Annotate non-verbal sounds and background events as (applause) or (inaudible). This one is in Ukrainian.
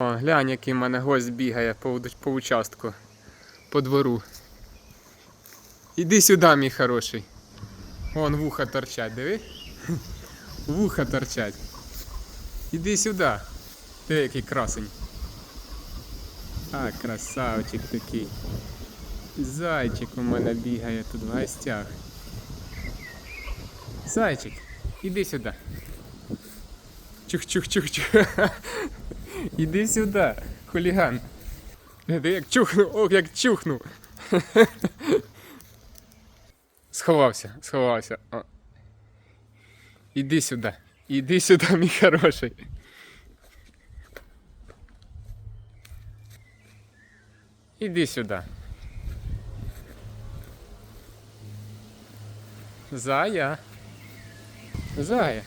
О, глянь, який в мене гость бігає по, по участку, по двору. Іди сюди, мій хороший. Вон вуха торчать, диви. (laughs) Вуха торчать. Іди сюди. Ти який красень. А, красавчик такий. Зайчик у мене бігає тут в гостях. Зайчик, іди сюди. Чух-чух-чух-чух. (laughs) Іди сюди, хуліган. Ти як чухнув, ох, як чухнув. Сховався, сховався. О. Іди сюди. Іди сюди, мій хороший. Іди сюди. Зая. Зая.